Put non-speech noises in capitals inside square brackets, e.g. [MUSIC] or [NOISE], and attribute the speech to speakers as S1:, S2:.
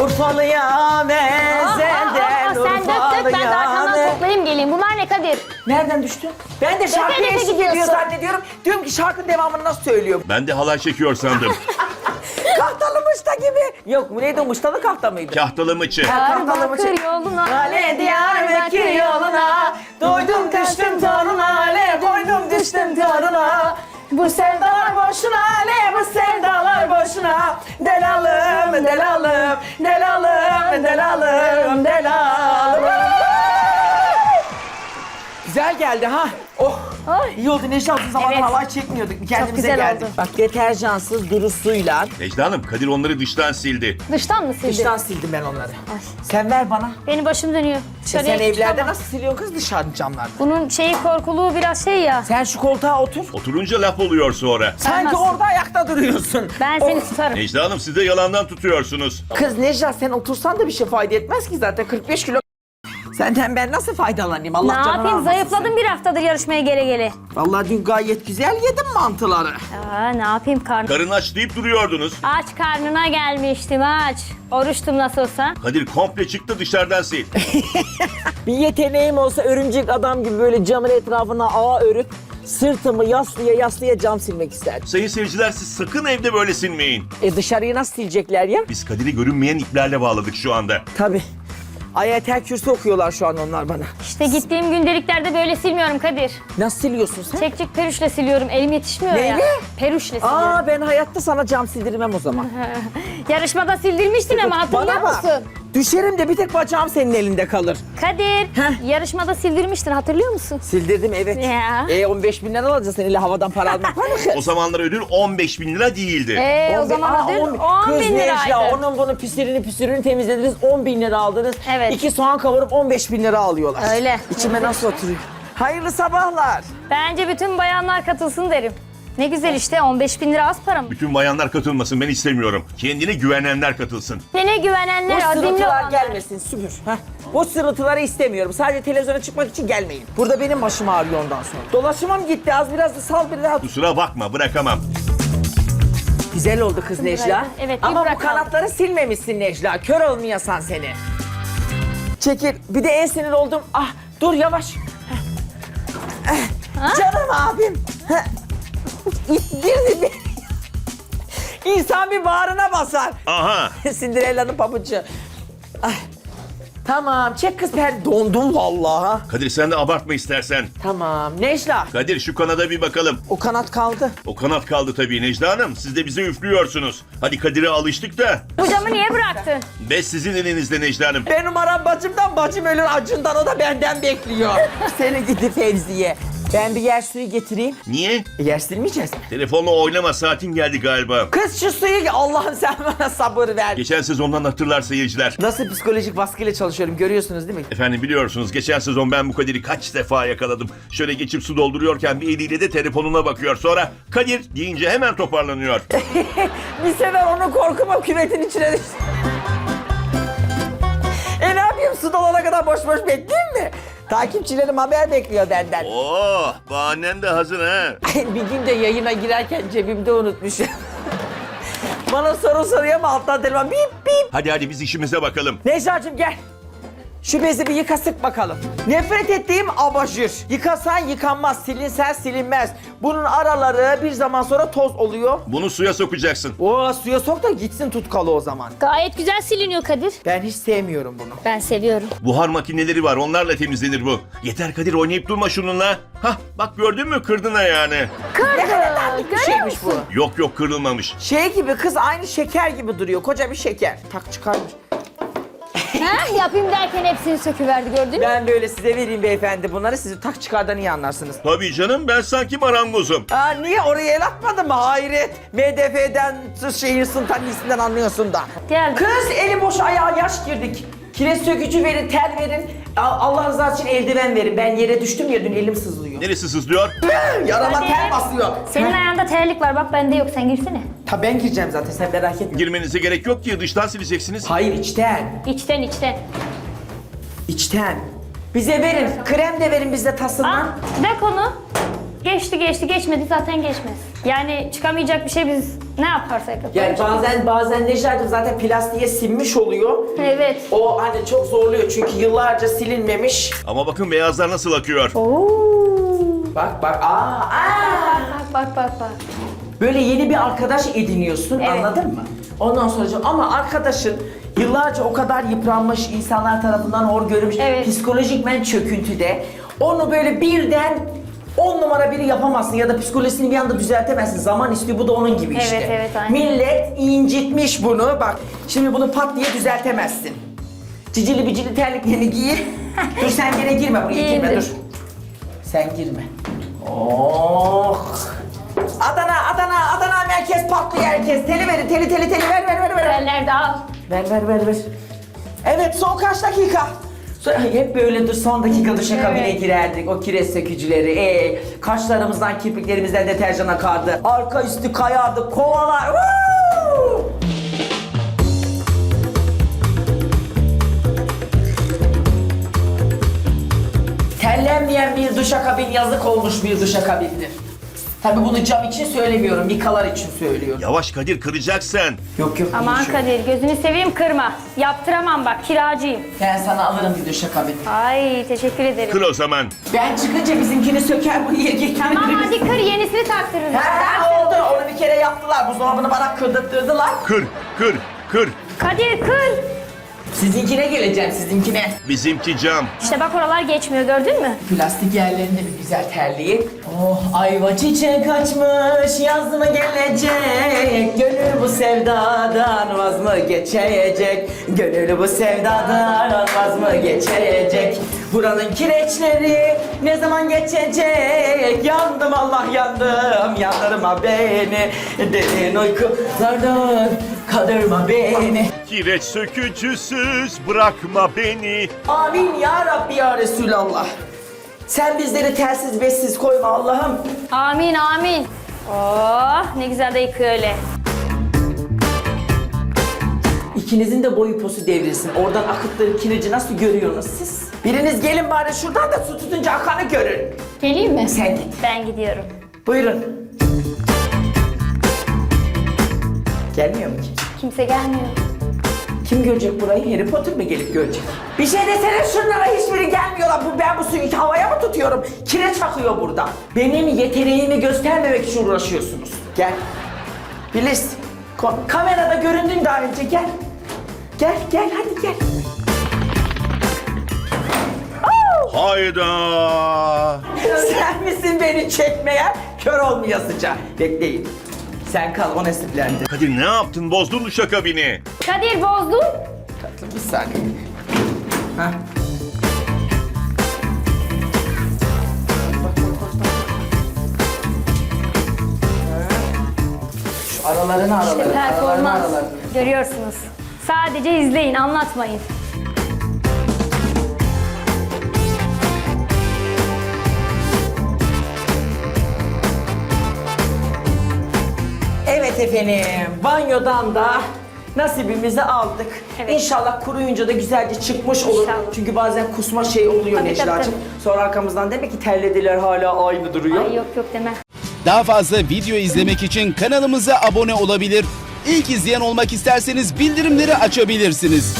S1: Urfalıya mezelden
S2: aa, sen dök dök ben de
S1: Urfalıya
S2: arkandan toplayayım geleyim. Bunlar ne Kadir?
S1: Nereden düştün? Ben de şarkı
S2: Nereye
S1: eşlik ediyor
S2: gidiyorsun?
S1: zannediyorum. Diyorum ki şarkının devamını nasıl söylüyor?
S3: Ben de halay çekiyor sandım. [LAUGHS]
S1: Kahtalı mışta gibi. Yok bu neydi mıştalı kahta mıydı?
S3: Kahtalı mıçı.
S1: Kahtalı mıçı.
S2: Diyarbakır yoluna.
S1: Ale Diyarbakır yoluna Doydum düştüm toruna Ale koydum düştüm toruna Bu sevdalar boşuna Ale bu sevdalar boşuna Delalım delalım Delalım delalım Delalım Güzel geldi ha. Oh.
S2: Ay.
S1: İyi oldu Neşe uzun zamandır
S2: Evet.
S1: halay çekmiyorduk. Bir kendimize
S2: güzel
S1: geldik.
S2: oldu.
S1: Bak deterjansız duru suyla
S3: Necla Hanım Kadir onları dıştan sildi.
S2: Dıştan mı sildin?
S1: dıştan sildim ben onları. Sen ver bana.
S2: Benim başım dönüyor. Dışarıya
S1: sen evlerde
S2: çıkamam.
S1: nasıl siliyorsun kız dışarı camlarda?
S2: Bunun şeyi korkuluğu biraz şey ya.
S1: Sen şu koltuğa otur.
S3: Oturunca laf oluyor sonra.
S1: Sanki
S2: nasıl?
S1: orada ayakta duruyorsun.
S2: Ben seni tutarım.
S3: Necla Hanım siz de yalandan tutuyorsunuz.
S1: Kız Necla sen otursan da bir şey fayda etmez ki zaten 45 kilo. Senden ben nasıl faydalanayım Allah
S2: Ne
S1: canını
S2: yapayım
S1: almasın
S2: zayıfladım bir haftadır yarışmaya gele gele.
S1: Vallahi dün gayet güzel yedim mantıları.
S2: Aa ne yapayım karnım.
S3: Karın aç deyip duruyordunuz.
S2: Aç karnına gelmiştim aç. Oruçtum nasıl olsa.
S3: Kadir komple çıktı dışarıdan sil. [LAUGHS]
S1: Bir yeteneğim olsa örümcek adam gibi böyle camın etrafına ağ örüp sırtımı yaslaya yaslaya cam silmek isterdim.
S3: Sayın seyirciler siz sakın evde böyle silmeyin.
S1: E dışarıyı nasıl silecekler ya?
S3: Biz Kadir'i görünmeyen iplerle bağladık şu anda.
S1: Tabii. Ayetel kürsü okuyorlar şu an onlar bana.
S2: İşte gittiğim gündeliklerde böyle silmiyorum Kadir.
S1: Nasıl siliyorsun sen?
S2: Çekçik peruşla siliyorum. Elim yetişmiyor ya.
S1: Neyle?
S2: Peruşla siliyorum.
S1: Aa ben hayatta sana cam sildirmem o zaman. [LAUGHS]
S2: Yarışmada sildirmiştin ama hatırlıyor
S1: Bana bak.
S2: musun?
S1: Düşerim de bir tek bacağım senin elinde kalır.
S2: Kadir,
S1: Heh.
S2: yarışmada sildirmiştin hatırlıyor musun?
S1: Sildirdim evet.
S2: Ya.
S1: E 15 bin lira alacağız seninle havadan para almak [LAUGHS] var mı kız?
S3: O zamanlar ödül 15 bin lira değildi.
S2: Ee, o
S1: 15
S2: zaman
S1: Aa,
S2: ödül 10
S1: Kız
S2: bin
S1: Necla
S2: liraydı.
S1: onun bunun pisirini pisirini temizlediniz 10 bin lira aldınız.
S2: Evet.
S1: İki soğan kavurup 15 bin lira alıyorlar.
S2: Öyle.
S1: İçime nasıl oturuyor? Hayırlı sabahlar.
S2: Bence bütün bayanlar katılsın derim. Ne güzel işte 15 bin lira az para mı?
S3: Bütün bayanlar katılmasın ben istemiyorum. Kendine güvenenler katılsın.
S1: Bu
S2: güvenenler, azimli
S1: sırıtılar
S2: olanlar.
S1: gelmesin süpür. Heh. Bu sırıtıları istemiyorum. Sadece televizyona çıkmak için gelmeyin. Burada benim başım ağrıyor ondan sonra. Dolaşımım gitti az biraz da sal bir daha.
S3: Kusura bakma bırakamam.
S1: Güzel oldu kız Necla.
S2: Evet, bir
S1: Ama bu
S2: bırakalım.
S1: kanatları silmemişsin Necla. Kör olmayasan seni. Çekil. Bir de en sinir oldum. Ah dur yavaş. Heh. Eh, Canım abim. Heh. İttirdi beni. İnsan bir bağrına basar.
S3: Aha. [LAUGHS]
S1: Cinderella'nın pabucu. Ay. Tamam çek kız ben dondum vallahi.
S3: Kadir sen de abartma istersen.
S1: Tamam Necla.
S3: Kadir şu kanada bir bakalım.
S1: O kanat kaldı.
S3: O kanat kaldı tabii Necla Hanım. Siz de bize üflüyorsunuz. Hadi Kadir'e alıştık da.
S2: Bu camı niye bıraktın?
S3: Beş sizin elinizde Necla Hanım.
S1: Ben umarım bacımdan bacım ölür acından o da benden bekliyor. [LAUGHS] Seni gidi Fevziye. Ben bir yer suyu getireyim.
S3: Niye?
S1: E, yer silmeyeceğiz.
S3: Telefonla oynama saatin geldi galiba.
S1: Kız şu suyu Allah'ım sen [LAUGHS] bana sabır ver.
S3: Geçen sezondan hatırlar seyirciler.
S1: Nasıl psikolojik baskıyla çalışıyorum görüyorsunuz değil mi?
S3: Efendim biliyorsunuz geçen sezon ben bu Kadir'i kaç defa yakaladım. Şöyle geçip su dolduruyorken bir eliyle de telefonuna bakıyor. Sonra Kadir deyince hemen toparlanıyor. [LAUGHS]
S1: Bir sefer onu korkuma küvetin içine düştü. e ne yapayım su dolana kadar boş boş bekleyeyim mi? Takipçilerim haber bekliyor benden.
S3: Oh bahanen de hazır ha. [LAUGHS]
S1: bir gün de yayına girerken cebimde unutmuşum. [LAUGHS] Bana soru soruyor ama alttan telefon bip bip.
S3: Hadi hadi biz işimize bakalım.
S1: Necla'cığım gel. Şu bezi bir yıkasık bakalım. Nefret ettiğim abajur. Yıkasan yıkanmaz, silinsen silinmez. Bunun araları bir zaman sonra toz oluyor.
S3: Bunu suya sokacaksın.
S1: O suya sok da gitsin tutkalı o zaman.
S2: Gayet güzel siliniyor Kadir.
S1: Ben hiç sevmiyorum bunu.
S2: Ben seviyorum.
S3: Buhar makineleri var onlarla temizlenir bu. Yeter Kadir oynayıp durma şununla. Hah bak gördün mü kırdın ayağını.
S1: Ne kadar dandik bir
S2: görüyor
S1: şeymiş bu.
S3: Yok yok kırılmamış.
S1: Şey gibi kız aynı şeker gibi duruyor. Koca bir şeker. Tak çıkarmış.
S2: Ha, yapayım derken hepsini söküverdi gördün mü?
S1: Ben böyle size vereyim beyefendi bunları. Sizi tak çıkardan iyi anlarsınız.
S3: Tabii canım ben sanki marangozum.
S1: Aa, niye oraya el atmadın mı? Hayret. MDF'den, şehir sultanisinden anlıyorsun da.
S2: Gel.
S1: Kız eli boş ayağa yaş girdik. Kireç sökücü verin, tel verin. A- Allah rızası için eldiven verin. Ben yere düştüm ya dün elim sızlıyor.
S3: Neresi sızlıyor?
S1: Yarama tel basıyor.
S2: Senin ayağında terlik var bak bende yok sen girsene.
S1: Ta ben gireceğim zaten sen merak etme.
S3: Girmenize gerek yok ki dıştan sileceksiniz.
S1: Hayır içten.
S2: İçten içten.
S1: İçten. Bize verin. Krem de verin bize
S2: Al
S1: tasından.
S2: dök onu. Geçti geçti geçmedi zaten geçmez. Yani çıkamayacak bir şey biz ne yaparsak yapalım.
S1: Yani bazen bazen Necla'cığım zaten plastiğe sinmiş oluyor.
S2: Evet.
S1: O hani çok zorluyor çünkü yıllarca silinmemiş.
S3: Ama bakın beyazlar nasıl akıyor.
S2: Oo.
S1: Bak bak aa, aa.
S2: Bak bak bak bak.
S1: Böyle yeni bir arkadaş ediniyorsun
S2: Evet.
S1: anladın mı? Ondan sonra ama arkadaşın yıllarca o kadar yıpranmış insanlar tarafından hor görülmüş
S2: Evet.
S1: psikolojikmen çöküntüde onu böyle birden on numara biri yapamazsın ya da psikolojisini bir anda düzeltemezsin. Zaman istiyor bu da onun gibi
S2: Evet,
S1: işte.
S2: evet, aynen.
S1: Millet incitmiş bunu bak şimdi bunu pat diye düzeltemezsin. Cicili bicili terliklerini giy. [LAUGHS] dur sen gene girme buraya girme
S2: Giyindim.
S1: dur. Sen girme. Oh. Adana, Adana, Adana merkez patlıyor herkes. Teli verin, teli teli teli ver ver ver ver.
S2: Eller de al.
S1: Ver ver ver ver. Evet son kaç dakika? Sonra hep böyle dur son dakika duşakabine
S2: Evet.
S1: girerdik o kireç sökücüleri. Ee, kaşlarımızdan kirpiklerimizden deterjan akardı. Arka üstü kayardı kovalar. Woo! Terlenmeyen bir duşakabin yazık olmuş bir duşakabindir. Tabi bunu cam için söylemiyorum, yıkalar için söylüyorum.
S3: Yavaş Kadir kıracaksın.
S1: Yok yok.
S2: Aman
S1: şöyle.
S2: Kadir gözünü seveyim kırma. Yaptıramam bak kiracıyım.
S1: Ben sana alırım bir duşakabin.
S2: Ay teşekkür ederim.
S3: Kır o zaman.
S1: Ben çıkınca bizimkini söker buraya getirir.
S2: Tamam hadi kır yenisini taktırırız.
S1: Ha oldu onu bir kere yaptılar. Buzdolabını bana kırdırttırdılar.
S3: Kır, kır, kır.
S2: Kadir kır.
S1: Sizinkine geleceğim sizinkine.
S3: Bizimki cam.
S2: İşte bak oralar geçmiyor gördün mü?
S1: Plastik yerlerinde bir güzel terleyip. Oh ayva çiçek açmış yaz mı gelecek? Gönül bu sevdadan vaz mı geçecek? Gönül bu sevdadan vaz mı geçecek? Buranın kireçleri ne zaman geçecek? Yandım Allah yandım yandırma beni Derin uykulardan kaldırma beni
S3: Kireç sökücüsüz bırakma beni.
S1: Amin ya Rabbi ya Resulallah. Sen bizleri telsiz bessiz koyma Allah'ım.
S2: Amin amin. Oh ne güzel de yıkıyor öyle.
S1: İkinizin de boyu posu devrilsin. Oradan akıttığı kireci nasıl görüyorsunuz siz? Biriniz gelin bari şuradan da su tutunca akanı görün.
S2: Geleyim mi?
S1: Sen git.
S2: Ben gidiyorum.
S1: Buyurun. Gelmiyor mu ki?
S2: Kimse gelmiyor.
S1: Kim görecek burayı? Harry Potter mı gelip görecek? Bir şey desene şunlara hiçbiri gelmiyorlar. Bu, ben bu suyu havaya mı tutuyorum? Kireç akıyor burada. Benim yeteneğimi göstermemek için uğraşıyorsunuz. Gel. Bilis. ko- kamerada göründün daha önce gel. Gel gel hadi gel.
S3: Hayda.
S1: Sen misin beni çekmeyen? Kör olmayasıca. Bekleyin. Sen kal o nesiplendi.
S3: Kadir ne yaptın? Bozdun duşakabini.
S2: Kadir bozdun.
S1: Tatlım bir saniye. Bak. Şu aralarını aralarını, aralarını
S2: performans.
S1: aralarını.
S2: Görüyorsunuz. Sadece izleyin anlatmayın.
S1: Evet efendim, banyodan da nasibimizi aldık.
S2: Evet.
S1: İnşallah kuruyunca da güzelce çıkmış olur.
S2: İnşallah.
S1: Çünkü bazen kusma şey oluyor
S2: Tabii, tabii,
S1: Necla'cığım. Sonra arkamızdan demek ki terlediler hala aynı duruyor.
S2: Ay yok yok deme.
S4: Daha fazla video izlemek için kanalımıza abone olabilir. İlk izleyen olmak isterseniz bildirimleri açabilirsiniz.